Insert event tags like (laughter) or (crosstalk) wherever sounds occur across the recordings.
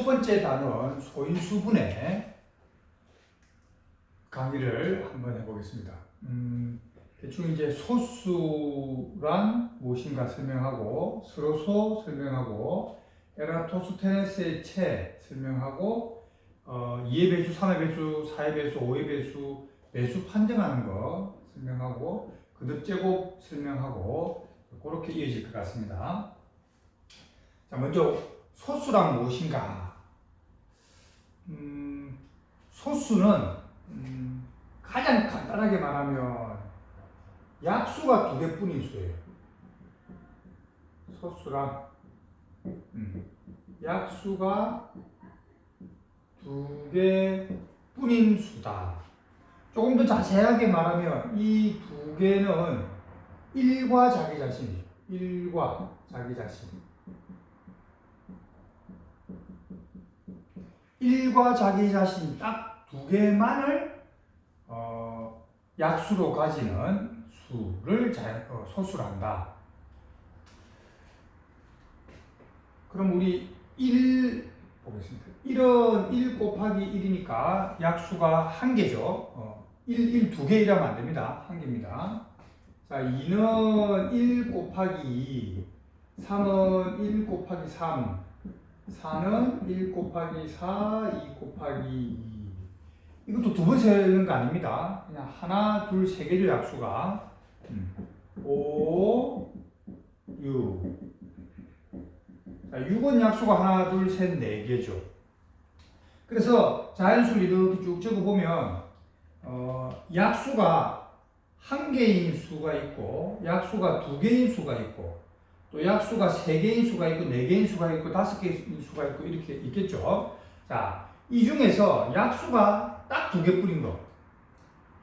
첫 번째 단원 소인수분해 강의를 한번 해보겠습니다. 음, 대충 이제 소수란 무엇인가 설명하고 스로소 설명하고 에라토스테네스의 체 설명하고 어, 2의 배수, 3의 배수, 4의 배수, 5의 배수, 배수 판정하는 거 설명하고 그듭 제곱 설명하고 그렇게 이어질 것 같습니다. 자, 먼저 소수란 무엇인가? 음, 소수는 음, 가장 간단하게 말하면 약수가 두 개뿐인 수예요. 소수란 음, 약수가 두 개뿐인 수다. 조금 더 자세하게 말하면 이 두 개는 일과 자기 자신이죠. 일과 자기 자신. 일과 자기 자신 딱 두 개만을 어, 약수로 가지는 수를 자, 어, 소수로 한다. 그럼 우리 1 보겠습니다. 1은 1 곱하기 1이니까 약수가 한 개죠. 어, 1, 1 두 개이라면 안 됩니다. 한 개입니다. 자, 2는 1 곱하기 2, 3은 1 곱하기 3, 4는 1 곱하기 4, 2 곱하기 2. 이것도 두 번 세는 거 아닙니다. 그냥 하나, 둘, 세 개죠, 약수가. 음. 5, 6. 자, 6은 약수가 하나, 둘, 셋, 네 개죠. 그래서 자연수를 이렇게 쭉 적어보면, 어, 약수가 한 개인 수가 있고, 약수가 두 개인 수가 있고, 또 약수가 세 개인 수가 있고, 네 개인 수가 있고, 다섯 개인 수가 있고, 이렇게 있겠죠. 자, 이 중에서 약수가 딱 두 개뿐인 거.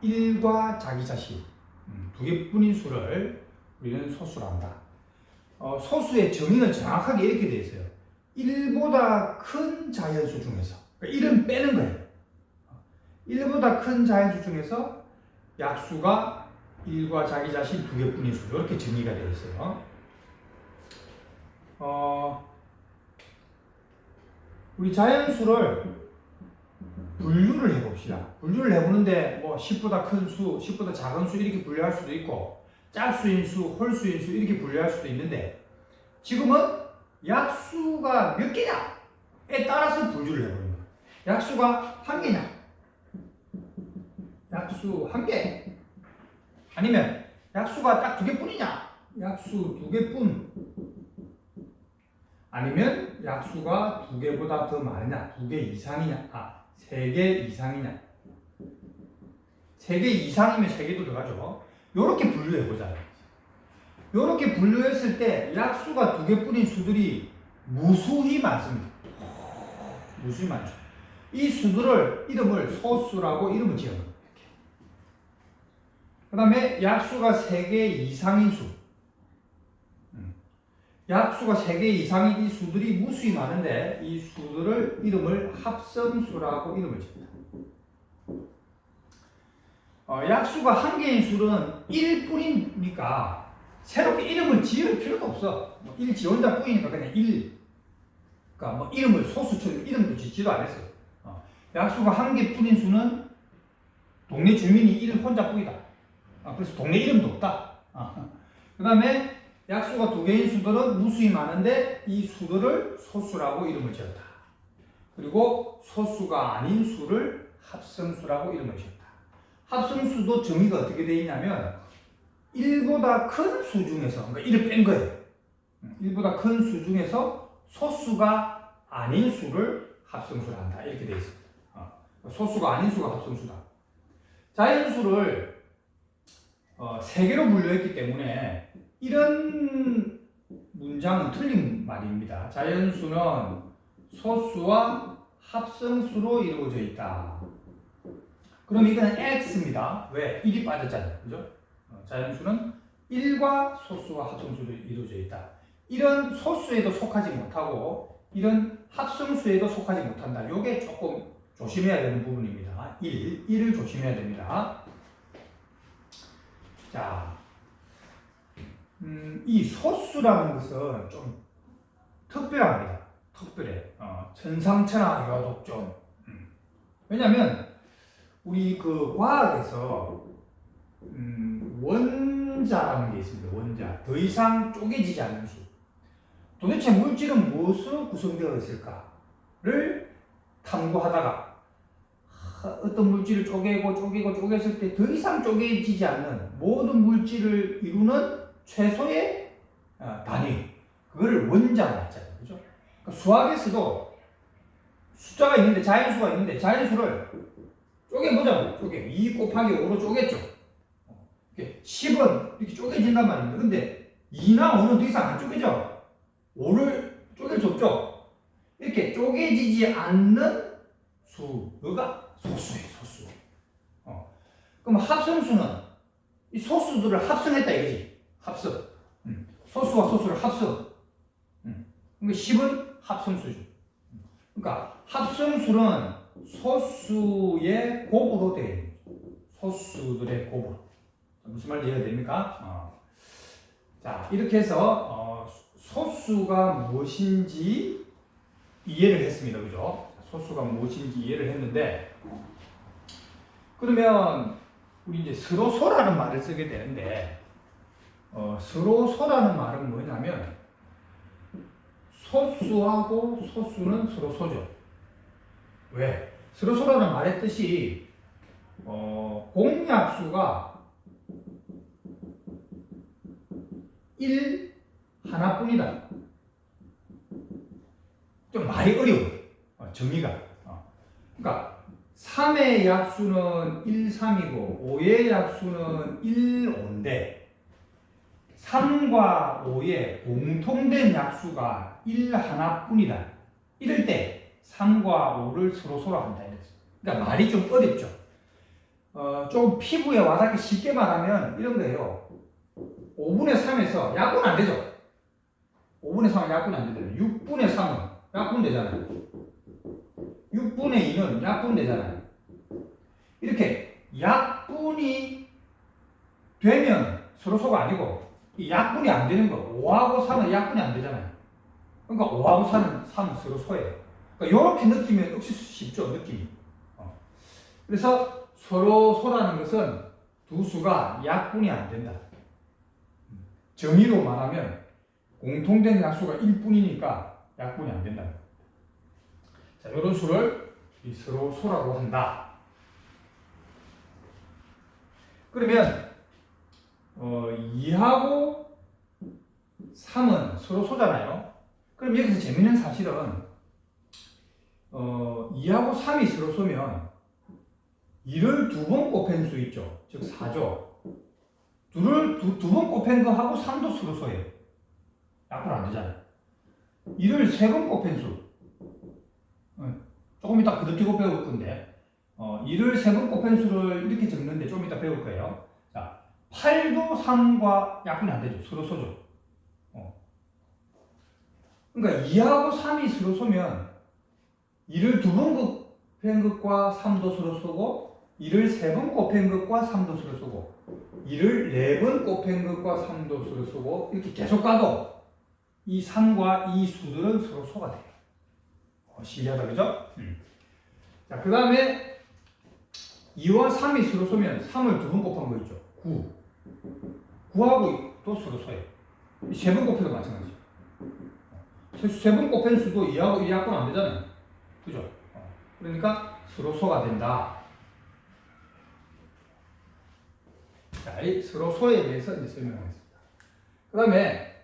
1과 자기 자신. 음, 두 개뿐인 수를 우리는 소수로 한다. 어, 소수의 정의는 정확하게 이렇게 되어 있어요. 1보다 큰 자연수 중에서. 그러니까 1은 빼는 거예요. 1보다 큰 자연수 중에서 약수가 1과 자기 자신 두 개뿐인 수. 이렇게 정의가 되어 있어요. 어, 우리 자연수를 분류를 해봅시다. 분류를 해보는데 뭐 10보다 큰 수, 10보다 작은 수 이렇게 분류할 수도 있고 짝수인 수, 홀수인 수 이렇게 분류할 수도 있는데 지금은 약수가 몇 개냐에 따라서 분류를 해보는 거예요. 약수가 한 개냐? 약수 한 개. 아니면 약수가 딱 두 개뿐이냐? 약수 두 개뿐. 아니면 약수가 두 개보다 더 많으냐? 두 개 이상이냐? 아, 세 개 이상이냐? 세 개 이상이면 세 개도 들어가죠. 요렇게 분류해 보자. 요렇게 분류했을 때 약수가 두 개뿐인 수들이 무수히 많습니다. 무수히 많죠. 이 수들을 이름을 소수라고 이름을 지어요. 그 다음에 약수가 세 개 이상인 수. 음. 약수가 세개 이상인 이 수들이 무수히 많은데 이 수들을 이름을 합성수라고 이름을 지었다. 어, 약수가 한 개인 수는 1뿐이니까 새롭게 이름을 지을 필요도 없어. 뭐 1 지원자 뿐이니까 그냥 1. 그러니까 뭐 이름을 소수처럼 이름도 짓지도 않았어요. 어, 약수가 한 개뿐인 수는 동네 주민이 1 혼자뿐이다. 아, 그래서 동네 이름도 없다. 아, 그 다음에 약수가 두 개인 수들은 무수히 많은데 이 수들을 소수라고 이름을 지었다. 그리고 소수가 아닌 수를 합성수라고 이름을 지었다. 합성수도 정의가 어떻게 되어 있냐면 1보다 큰 수 중에서 그러니까 1을 뺀 거예요. 1보다 큰 수 중에서 소수가 아닌 수를 합성수라 한다. 이렇게 되어 있습니다. 어, 소수가 아닌 수가 합성수다. 자연수를 어, 세 개로 분류했기 때문에 이런 문장은 틀린 말입니다. 자연수는 소수와 합성수로 이루어져 있다. 그럼 이거는 X입니다. 왜? 1이 빠졌잖아요. 그죠? 어, 자연수는 1과 소수와 합성수로 이루어져 있다. 이런 소수에도 속하지 못하고 이런 합성수에도 속하지 못한다. 이게 조금 조심해야 되는 부분입니다. 1, 1을 조심해야 됩니다. 자, 음, 이 소수라는 것은 좀 특별합니다. 턱들에 어, 천상천하 유아독존. 음. 왜냐하면 우리 그 과학에서 음, 원자라는 게 있습니다. 원자. 더 이상 쪼개지지 않는 수. 도대체 물질은 무엇으로 구성되어 있을까를 탐구하다가 하, 어떤 물질을 쪼개고 쪼개고 쪼갰을 때 더 이상 쪼개지지 않는 모든 물질을 이루는 최소의 어, 단위. 그거를 원자라 했잖아요. 그죠? 그러니까 수학에서도 숫자가 있는데 자연수가 있는데 자연수를 쪼개보자고. 쪼개. 2 곱하기 5로 쪼갰죠. 어, 이렇게 10은 이렇게 쪼개진단 말입니다. 근데 2나 5는 더 이상 안 쪼개져. 5를 쪼갤 수 없죠. 이렇게 쪼개지지 않는 수가 소수예요, 소수. 어. 그럼 합성수는 이 소수들을 합성했다 이거지. 합성. 음. 소수와 소수를 합성. 음. 그러니까 10은 합성수죠. 음. 그러니까 합성수는 소수의 곱으로 거죠. 소수들의 곱으로. 무슨 말인지 이해가 됩니까? 어. 자, 이렇게 해서 어, 소수가 무엇인지 이해를 했습니다. 그죠? 소수가 무엇인지 이해를 했는데 그러면 우리 이제 서로소라는 말을 쓰게 되는데 어, 서로소라는 말은 뭐냐면 소수하고 소수는 서로소죠. 왜? 서로소라는 말의 뜻이 어, 공약수가 1 하나뿐이다. 좀 말이 어려워. 어, 정의가. 어. 그러니까 3의 약수는 1, 3이고 5의 약수는 1, 5인데 3과 5의 공통된 약수가 1 하나뿐이다. 이럴 때 3과 5를 서로 서로 한다. 이랬어. 그러니까 말이 좀 어렵죠. 어, 좀 피부에 와닿게 쉽게 말하면 이런 거예요. 5분의 3에서 약분 안 되죠. 5분의 3은 약분 안 되잖아요. 6분의 3은 약분 되잖아요. 6분의 2는 약분 되잖아요. 이렇게 약분이 되면 서로 소가 아니고 이 약분이 안 되는 거 5하고 3은 약분이 안 되잖아요. 그러니까 5하고 3은 3은 서로 소예요. 그러니까 이렇게 느끼면 역시 쉽죠 느낌이. 어. 그래서 서로 소라는 것은 두 수가 약분이 안 된다. 정의로 말하면 공통된 약수가 1뿐이니까 약분이 안 된다. 자, 이런 수를 이 서로 소라고 한다. 그러면 어, 2하고 3은 서로 소잖아요. 그럼 여기서 재밌는 사실은 어, 2하고 3이 서로 소면 2를 두 번 곱한 수 있죠. 즉 4죠. 둘을 두번 곱한 거하고 3도 서로 소예요. 약분 안 되잖아요. 1을 세번 곱한 수. 어, 조금 이따 그득히고 배울 건데, 어, 1을 세번 곱한 수를 이렇게 적는데 좀 이따 배울 거예요. 자, 8도 3과 약분이 안 되죠. 서로 소죠. 어. 그러니까 2하고 3이 서로 소면 1을 두번 곱한 것과 3도 서로 소고 1을 세번 곱한 것과 3도 서로 소고 1을 네번 곱한 것과 3도 서로 소고 이렇게 계속 가도 이 3과 이 수들은 서로 소가 돼요. 어, 신기하다 그죠? 음. 자, 그 다음에 2와 3이 서로 소면 3을 두 번 곱한 거 있죠. 9. 9하고 또 서로 소예요. 세번 곱해도 마찬가지죠. 세번 곱한 수도 2하고 1이 약분 안 되잖아요. 그죠? 어. 그러니까 서로 소가 된다. 자, 이 서로 소에 대해서 이제 설명하겠습니다. 그 다음에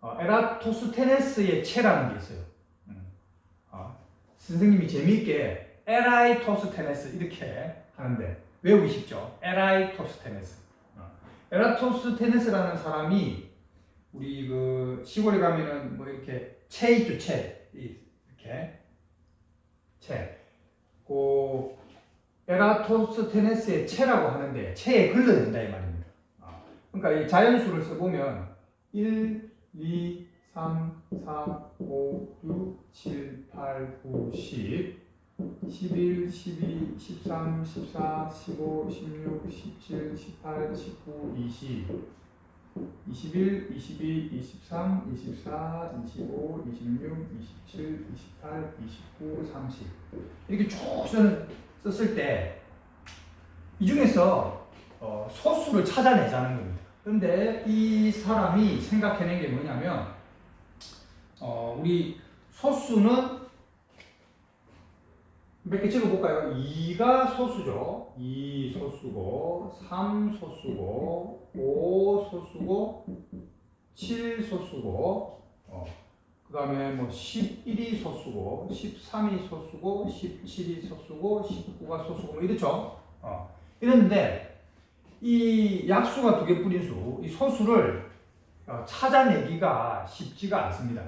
어, 에라토스테네스의 체라는 게 있어요. 음. 어, 선생님이 재미있게 에라이토스테네스 이렇게 하는데 외우기 쉽죠. 에라이토스테네스. 어. 에라토스테네스라는 사람이 우리 그 시골에 가면은 뭐 이렇게 채 있죠, 채. 이렇게 채. 그 에라토스테네스의 채라고 하는데 채에 걸러낸다 이 말입니다. 어. 그러니까 이 자연수를 써보면 1, 2, 3, 4, 5, 6, 7, 8, 9, 10, 11, 12, 13, 14, 15, 16, 17, 18, 19, 20, 21, 22, 23, 24, 25, 26, 27, 28, 29, 30 이렇게 쭉 썼을 때 이 중에서 어, 소수를 찾아내자는 겁니다. 그런데 이 사람이 생각해낸 게 뭐냐면 어, 우리 소수는 몇 개 찍어볼까요? 2가 소수죠. 2 소수고, 3 소수고, 5 소수고, 7 소수고, 어, 그 다음에 뭐 11이 소수고, 13이 소수고, 17이 소수고, 19가 소수고, 뭐 이렇죠. 어, 이랬는데, 이 약수가 두개 뿌린 수, 이 소수를 어, 찾아내기가 쉽지가 않습니다.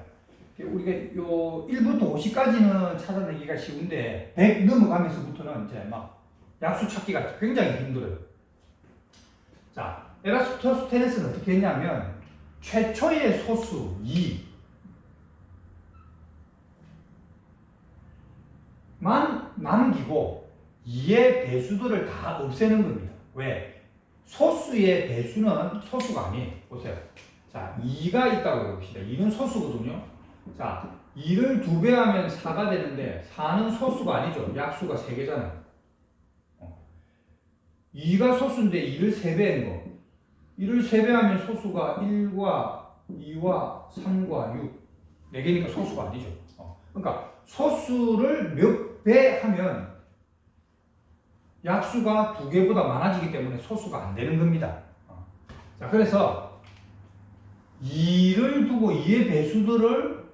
우리가 요 1부터 50까지는 찾아내기가 쉬운데 100 넘어가면서부터는 이제 막 약수 찾기가 굉장히 힘들어요. 자, 에라스토스테네스는 어떻게 했냐면 최초의 소수 2만 남기고 2의 배수들을 다 없애는 겁니다. 왜? 소수의 배수는 소수가 아니에요. 보세요. 자, 2가 있다고 해봅시다. 2는 소수거든요. 자, 2를 2배 하면 4가 되는데 4는 소수가 아니죠. 약수가 3개잖아요. 어. 2가 소수인데 2를 3배인 거. 2를 3배 하면 소수가 1과 2와 3과 6. 4개니까 소수가 아니죠. 어. 그러니까 소수를 몇 배 하면 약수가 2개보다 많아지기 때문에 소수가 안 되는 겁니다. 어. 자, 그래서 2를 두고 2의 배수들을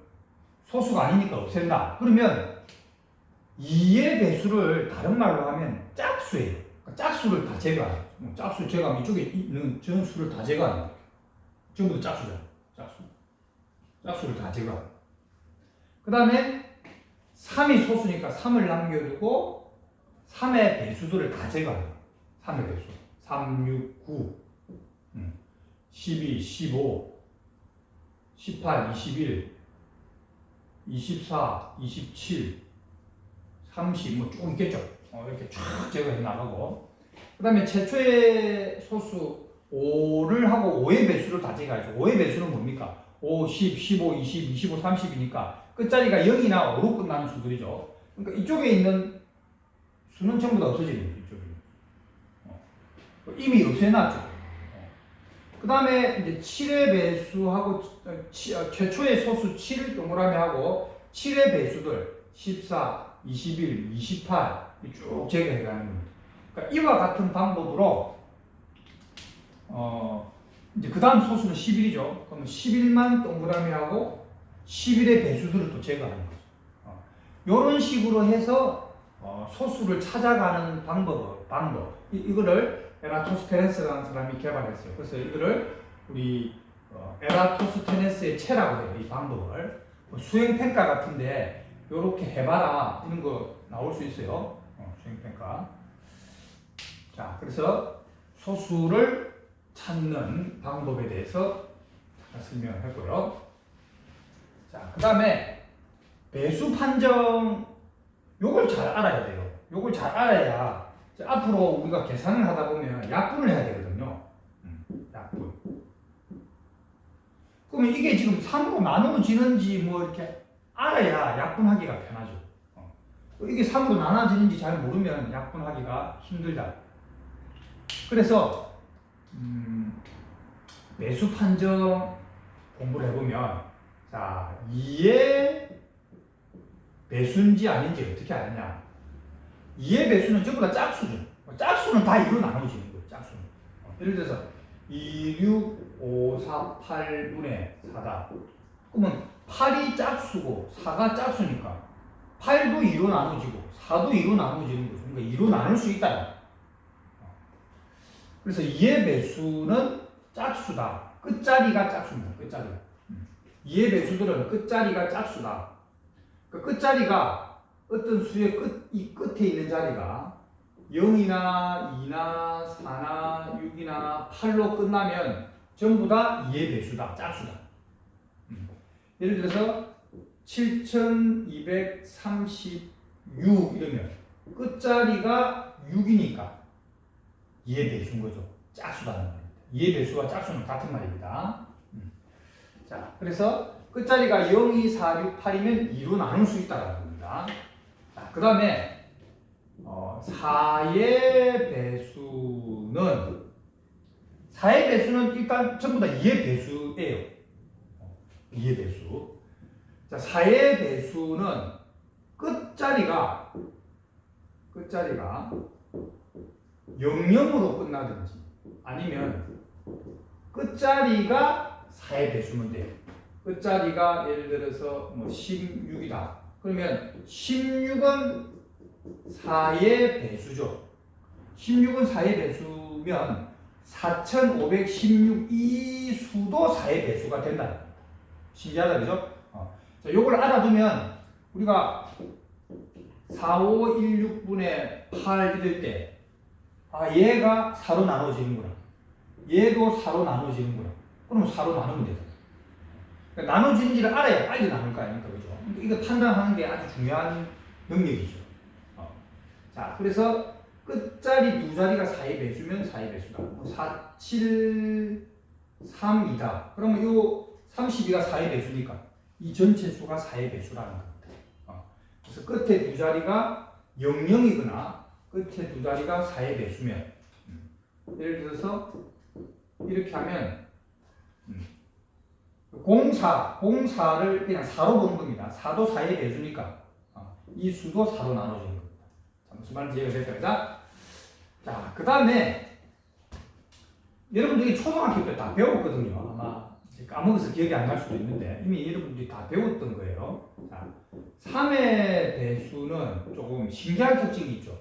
소수가 아니니까 없앤다. 그러면 2의 배수를 다른 말로 하면 짝수예요. 그러니까 짝수를 다 제거해요. 뭐 짝수 제거하면 이쪽에 있는 전 수를 다 제거하는 거예요. 전부 다 짝수잖아. 짝수. 짝수를 다 제거하고. 그 다음에 3이 소수니까 3을 남겨두고 3의 배수들을 다 제거해요. 3의 배수. 3, 6, 9, 12, 15, 18, 21, 24, 27, 30, 뭐 쭉 있겠죠. 어, 이렇게 쫙 제거해 나가고. 그 다음에 최초의 소수 5를 하고 5의 배수를 다 제거하죠. 5의 배수는 뭡니까? 5, 10, 15, 20, 25, 30이니까 끝자리가 0이나 5로 끝나는 수들이죠. 그러니까 이쪽에 있는 수는 전부 다 없어지는 거죠. 이쪽에. 어. 이미 없애놨죠. 그 다음에 이제 7의 배수하고 치- 어, 최초의 소수 7을 동그라미 하고 7의 배수들 14, 21, 28 쭉 제거해 가는 겁니다. 그러니까 이와 같은 방법으로 어 이제 그 다음 소수는 11이죠. 그러면 11만 동그라미 하고 11의 배수들을 또 제거하는 거죠. 어, 이런 식으로 해서 어, 소수를 찾아가는 방법, 방법. 이, 이거를 에라토스테네스라는 사람이 개발했어요. 그래서 이거를 우리 어, 에라토스테네스의 체라고 해요. 이 방법을 뭐 수행 평가 같은데 이렇게 해봐라 이런 거 나올 수 있어요. 어, 수행 평가. 자, 그래서 소수를 찾는 방법에 대해서 설명했고요. 자, 그 다음에 배수 판정 요걸 잘 알아야 돼요. 요걸 잘 알아야 자, 앞으로 우리가 계산을 하다 보면 약분을 해야 되거든요. 음, 약분. 그러면 이게 지금 3으로 나누어지는지 뭐 이렇게 알아야 약분하기가 편하죠. 어. 이게 3으로 나눠지는지 잘 모르면 약분하기가 힘들다. 그래서 음, 매수 판정 공부를 해보면 자 2의 배수인지 아닌지 어떻게 알냐? 2의 배수는 전부 다 짝수죠. 짝수는 다 2로 나눠지는 거예요. 짝수는. 어, 예를 들어서 2, 6, 5, 4, 8분의 4다. 그러면 8이 짝수고 4가 짝수니까 8도 2로 나눠지고 4도 2로 나눠지는 거죠. 그러니까 2로 나눌 수 있다. 어. 그래서 2의 배수는 짝수다. 끝자리가 짝수입니다. 끝자리가. 2의 배수들은 끝자리가 짝수다. 그 끝자리가 어떤 수의 끝, 이 끝에 있는 자리가 0이나 2나 4나 6이나 8로 끝나면 전부 다 2의 배수다. 짝수다. 음. 예를 들어서 7236 이러면 끝자리가 6이니까 2의 배수인 거죠. 짝수다는 말입니다. 2의 배수와 짝수는 같은 말입니다. 음. 자, 그래서 끝자리가 0, 2, 4, 6, 8이면 2로 나눌 수 있다는 겁니다. 자, 그 다음에 어, 4의 배수는 4의 배수는 일단 전부 다 2의 배수예요. 어, 2의 배수. 자, 4의 배수는 끝자리가 끝자리가 00으로 끝나든지 아니면 끝자리가 4의 배수면 돼요. 끝자리가 예를 들어서 뭐 16이다. 그러면 16은 4의 배수죠. 16은 4의 배수면 4516이 수도 4의 배수가 겁니다. 신기하다 그죠? 어. 자, 요걸 알아두면 우리가 4516분의 8 이럴 때 아, 얘가 4로 나눠지는구나. 얘도 4로 나눠지는구나. 그럼 4로 나누면 되잖아. 그러니까 나눠지는지를 알아야 빨리 나눌 거 아닙니까? 그죠? 이거 판단하는 게 아주 중요한 능력이죠. 어. 자, 그래서 끝자리 두 자리가 4의 배수면 4의 배수다. 뭐 4, 7, 3이다. 그러면 요 32가 4의 배수니까 이 전체 수가 4의 배수라는 겁니다. 어. 그래서 끝에 두 자리가 00이거나 끝에 두 자리가 4의 배수면 음. 예를 들어서 이렇게 하면 음. 공사, 공사를 그냥 4로 보는 겁니다. 4도 4의 배수니까 어. 이 수도 4로 나눠지는 겁니다. 자, 무슨 말인지 이해가 됐어요? 자, 자, 그 다음에 여러분들이 초등학교 때 다 배웠거든요. 아마 까먹어서 기억이 안 날 수도 있는데 이미 여러분들이 다 배웠던 거예요. 자, 3의 배수는 조금 신기한 특징이 있죠.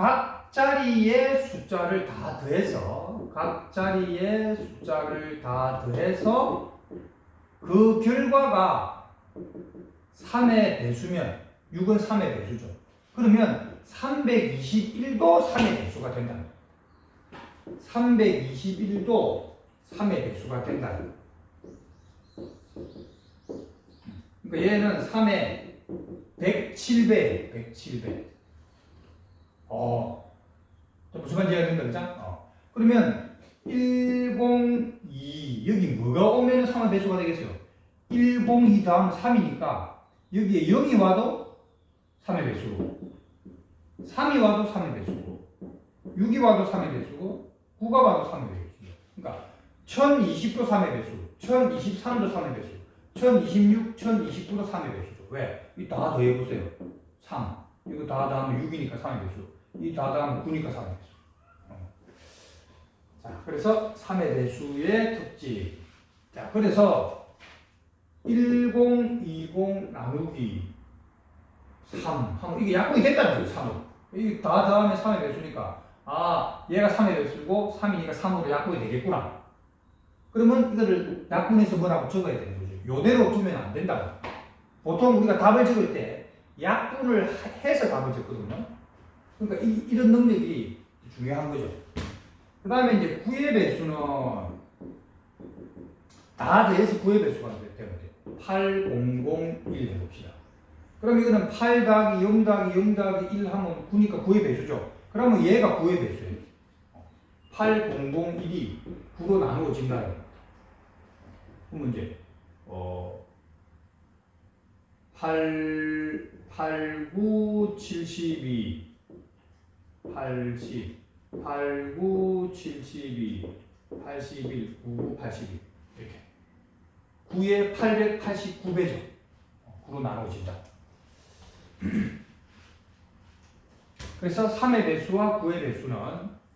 각 자리의 숫자를 다 더해서 각 자리의 숫자를 다 더해서 그 결과가 3의 배수면 6은 3의 배수죠. 그러면 321도 3의 배수가 거예요. 321도 3의 배수가 거예요. 그러니까 얘는 3의 107배, 107배. 어, 무슨 말인지 된다, 그죠? 어. 그러면 102, 여기 뭐가 오면 3의 배수가 되겠어요? 102 다음 3이니까 여기에 0이 와도 3의 배수고 3이 와도 3의 배수고 6이 와도 3의 배수고 9가 와도 3의 배수죠. 그러니까 1020도 3의 배수, 1023도 3의 배수, 1026, 1029도 3의 배수죠. 왜? 이 다 더해보세요. 3. 이거 다 더하면 6이니까 3의 배수. 이다 더하면 9니까 3의 배수. 어. 자, 그래서 3의 배수의 특징. 자, 그래서 10, 20 나누기 3 하면 이게 약분이 됐다는 거죠, 3으로. 이게 다 더하면 3의 배수니까 아, 얘가 3의 배수고 3이니까 3으로 약분이 되겠구나. 그러면 이거를 약분해서 뭐라고 적어야 되는 거죠. 요대로 두면 안 된다고. 보통 우리가 답을 적을 때 약분을 해서 답을 적거든요. 그러니까 이, 이런 능력이 중요한 거죠. 그 다음에 이제 9의 배수는 다 더해서 9의 배수가 되면 돼요. 8, 0, 0, 1 해봅시다. 그럼 이거는 8 더하기 0 더하기 0 더하기 1 하면 9니까 9의 배수죠. 그러면 얘가 9의 배수예요. 8, 0, 0, 1이 9로 나누어진다. 그러면 이제 어 8, 8, 9, 72, 80, 8, 9, 72, 81, 9, 82 이렇게 9에 889배죠. 9로 나누어진다. 그래서 3의 배수와 9의 배수는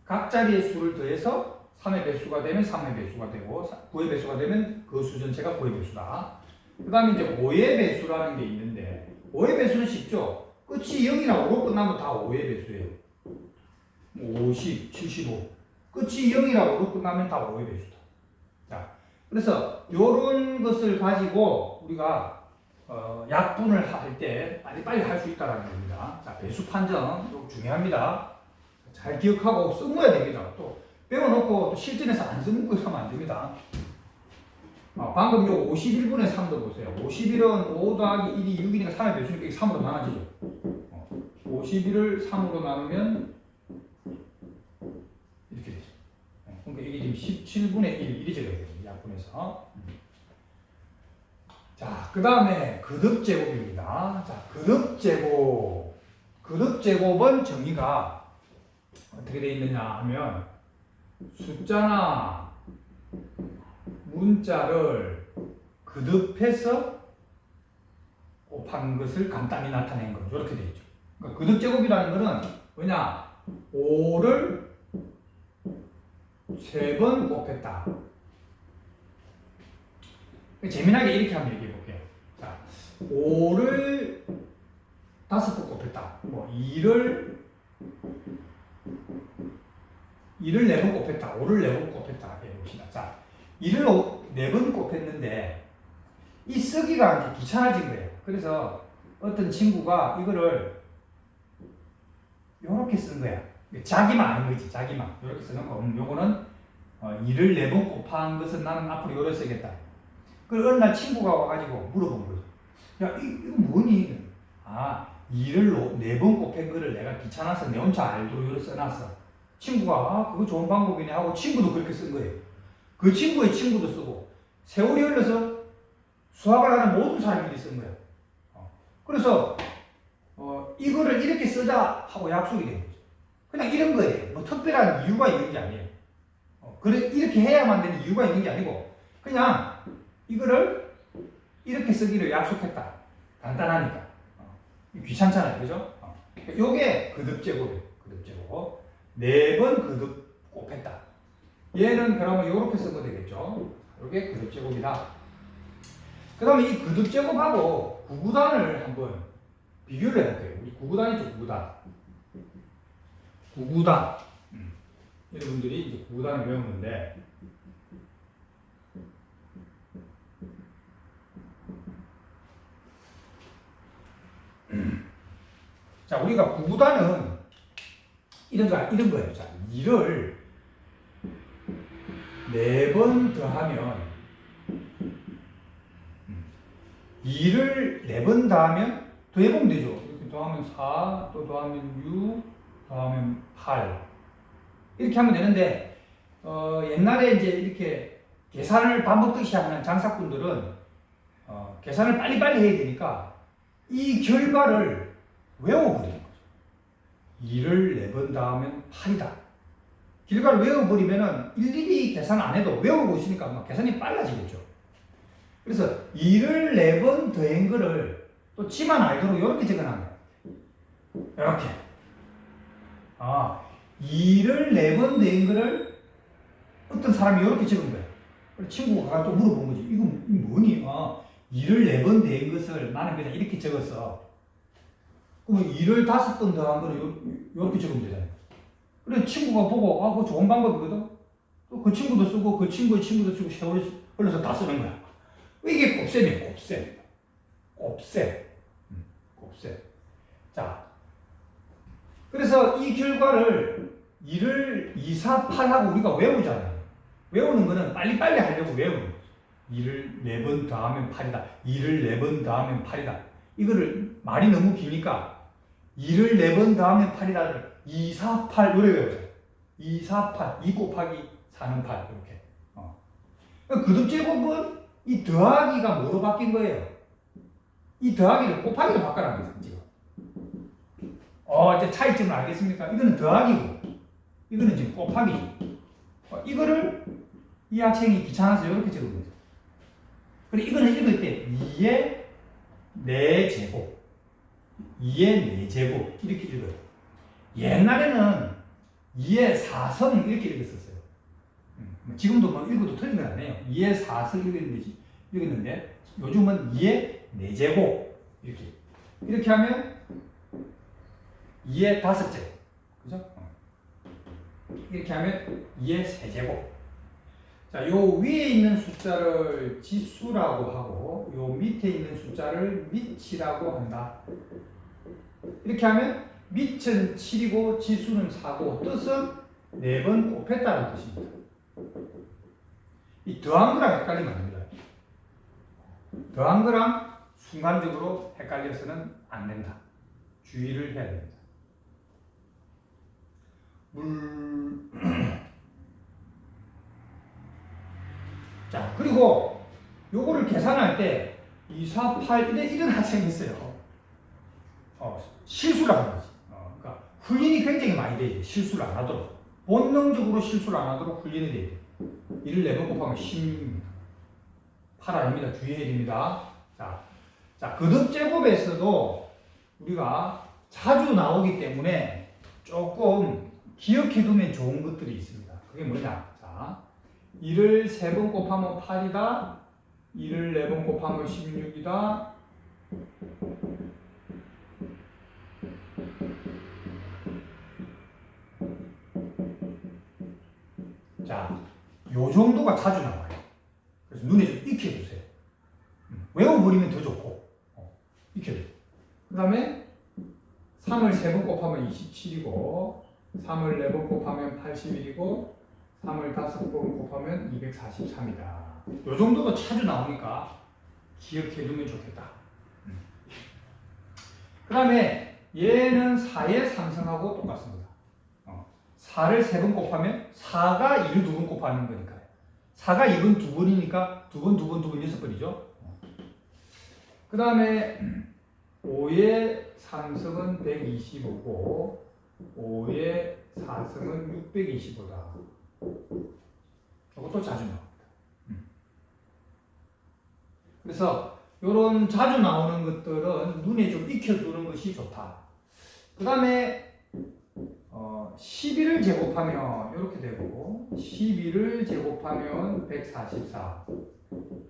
각 자리의 수를 더해서 3의 배수가 되면 3의 배수가 되고 9의 배수가 되면 그 수 전체가 9의 배수다. 그 다음에 이제 5의 배수라는 게 있는데 5의 배수는 쉽죠. 끝이 0이나 5로 끝나면 다 5의 배수예요. 50, 75. 끝이 0이나 5로 끝나면 다 5의 배수다. 자, 그래서 이런 것을 가지고 우리가 어, 약분을 할 때 빨리 빨리 할 수 있다라는 겁니다. 자, 배수 판정 중요합니다. 잘 기억하고 써야 됩니다. 또 배워놓고 또 실전에서 안거 하면 안 됩니다. 아, 방금 요 51분의 3도 보세요. 51은 5 더하기 1이 6이니까 3의 배수니까 이게 3으로 나눠지죠. 어, 51을 3으로 나누면 이게 지금 17분의 1 이리 적어야 돼요. 약분해서. 자, 그 다음에 거듭제곱입니다. 자, 거듭제곱. 거듭제곱은 정의가 어떻게 되어 있느냐 하면 숫자나 문자를 거듭해서 곱한 것을 간단히 나타낸 거 이렇게 되어 있죠. 그러니까 거듭제곱이라는 것은 뭐냐? 5를 세 번 곱했다. 재미나게 이렇게 한번 얘기해 볼게요. 자, 5를 다섯 번 곱했다. 뭐 2를 2를 네 번 곱했다. 5를 네 번 곱했다. 해 봅시다. 자, 2를 네 번 곱했는데 이 쓰기가 귀찮아진 거예요. 그래서 어떤 친구가 이거를 이렇게 쓴 거야. 자기만 아는 거지, 자기만. 이렇게 써놓고, 음, 요거는 어, 2를 네번 곱한 것은 나는 앞으로 요래 쓰겠다. 그 어느 날 친구가 와가지고 물어본 거죠. 야, 이, 이거 뭐니? 아, 2를 네번 곱한 거를 내가 귀찮아서 내 혼자 알도록 요래 써놨어. 친구가, 아, 그거 좋은 방법이네 하고 친구도 그렇게 쓴 거예요. 그 친구의 친구도 쓰고, 세월이 흘러서 수학을 하는 모든 사람들이 쓴 거예요. 어. 그래서, 어, 이거를 이렇게 쓰자 하고 약속이 된 거죠. 그냥 이런 거예요. 뭐 특별한 이유가 있는 게 아니에요. 어, 그래, 이렇게 해야만 되는 이유가 있는 게 아니고, 그냥 이거를 이렇게 쓰기로 약속했다. 간단하니까. 어, 귀찮잖아요. 그죠? 어. 요게 거듭제곱이에요. 거듭제곱. 네번 거듭 곱했다. 얘는 그러면 요렇게 쓰면 되겠죠. 요게 거듭제곱이다. 그 다음에 이 거듭제곱하고 구구단을 한번 비교를 해볼게요. 우리 구구단 있죠, 구구단. 구구단. 음. 여러분들이 이제 구구단을 외우는데, 자, 우리가 구구단은 이런 거, 이런 거예요. 자, 2를 네번 더하면 2를 네번 더하면 더해보면 되죠. 이렇게 더하면 4, 또 더하면 6, 더하면 8. 이렇게 하면 되는데, 어, 옛날에 이제 이렇게 계산을 반복듯이 하는 장사꾼들은 어, 계산을 빨리빨리 해야 되니까 이 결과를 외워버리는 거죠. 2를 네번 더하면 8이다. 결과를 외워버리면은 일일이 계산 안 해도 외우고 있으니까 막 계산이 빨라지겠죠. 그래서 2를 네번 더한 거를 또 지만 알도록 이렇게 적어놔요. 이렇게. 아, 2를 네번 더한 거를 어떤 사람이 이렇게 적은 거야. 친구가 가서 또 물어본 거지. 이거 뭐니? 아, 2를 네번 더한 것을 나는 그냥 이렇게 적었어. 그러면 2를 다섯 번 더한 거는 요, 이렇게 적으면 되잖아요. 그래 친구가 보고 아 그거 좋은 방법이거든. 또그 친구도 쓰고 그 친구의 친구도 쓰고 세월이 흘러서 다 쓰는 거야. 이게 곱셈이에요. 곱셈. 곱셈. 음, 곱셈. 자. 그래서 이 결과를 2를 2, 4, 8하고 우리가 외우잖아요. 외우는 거는 빨리빨리 하려고 외우는 거죠. 2를 4번 더하면 8이다. 2를 4번 더하면 8이다. 이거를 말이 너무 기니까 2를 4번 더하면 8이다를 2, 4, 8 요래 외우죠. 2, 4, 8, 2 곱하기 4는 8 이렇게. 어. 거듭제곱은 이 더하기가 뭐로 바뀐 거예요? 이 더하기를 곱하기로 거예요. 지금. 어, 이제 차이점을 알겠습니까? 이거는 더하기고, 이거는 지금 곱하기죠. 어, 이거를 이 학생이 귀찮아서 이렇게 적은 거죠. 그리고 이거는 읽을 때 2의 4제곱, 2의 4제곱 이렇게 읽어요. 옛날에는 2의 4성 이렇게 읽었었어요. 음, 지금도 뭐 읽어도 틀린 건 아니에요. 2의 4성 읽었는데, 읽었는데 요즘은 2의 4제곱 이렇게 이렇게 하면 2의 5제곱 그죠? 어. 이렇게 하면 2의 3제곱 자, 요 위에 있는 숫자를 지수라고 하고 요 밑에 있는 숫자를 밑이라고 한다. 이렇게 하면 밑은 7이고 지수는 4고 뜻은 4번 곱했다는 뜻입니다. 이 더한 거랑 헷갈리면 안 됩니다. 더한 거랑 순간적으로 헷갈려서는 안 된다. 주의를 해야 됩니다. 물 (clears throat) 자, 그리고 요거를 계산할 때 2, 4, 8, 1에 이런 학생이 있어요. 어, 실수를 하는 거지. 어, 그러니까 훈련이 굉장히 많이 돼야 돼. 실수를 안 하도록. 본능적으로 실수를 안 하도록 훈련이 돼야 돼. 1을 4번 곱하면 16입니다. 8 아닙니다. 주의해야 됩니다. 자, 자, 거듭 제곱에서도 우리가 자주 나오기 때문에 조금 기억해 두면 좋은 것들이 있습니다. 그게 뭐냐? 자, 1을 3번 곱하면 8이다. 1을 4번 곱하면 16이다. 자, 요 정도가 자주 나와요. 그래서 눈에 좀 익혀주세요. 음, 외워버리면 더 좋고, 어, 익혀줘요. 그 다음에 3을 3번 곱하면 27이고, 3을 4번 곱하면 81이고, 3을 5번 곱하면 243이다. 요 정도도 자주 나오니까 기억해 두면 좋겠다. 그 다음에 얘는 4의 삼성하고 똑같습니다. 어, 4를 3번 곱하면 4가 2를 2번 곱하는 거니까요. 4가 2번 2번이니까 2번, 2번, 2번, 6번이죠. 그 다음에 5의 3승은 125고 5의 4승은 625다. 이것도 자주 나옵니다. 음. 그래서 이런 자주 나오는 것들은 눈에 좀 익혀두는 것이 좋다. 그 다음에 어, 11을 제곱하면 이렇게 되고 12를 제곱하면 144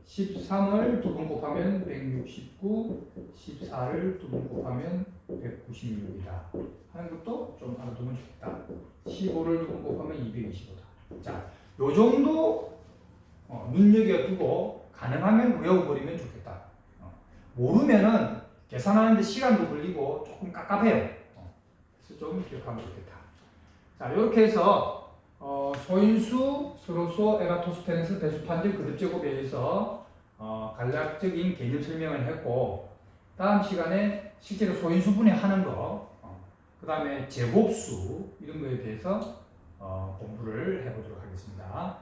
13을 두 번 곱하면 169 14를 두 번 곱하면 196이다. 하는 것도 좀 알아두면 좋겠다. 15를 두 번 곱하면 225다. 자, 요 정도 어, 눈여겨두고 가능하면 외워버리면 좋겠다. 어, 모르면은 계산하는데 시간도 걸리고 조금 깝깝해요. 어, 그래서 좀 기억하면 좋겠다. 자, 이렇게 해서 어, 소인수, 서로소, 에라토스테네스, 배수판들 그룹 제곱에 의해서 어, 간략적인 개념 설명을 했고 다음 시간에 실제로 소인수 분해 하는 거, 어, 그 다음에 제곱수 이런 거에 대해서 어, 공부를 해보도록 하겠습니다.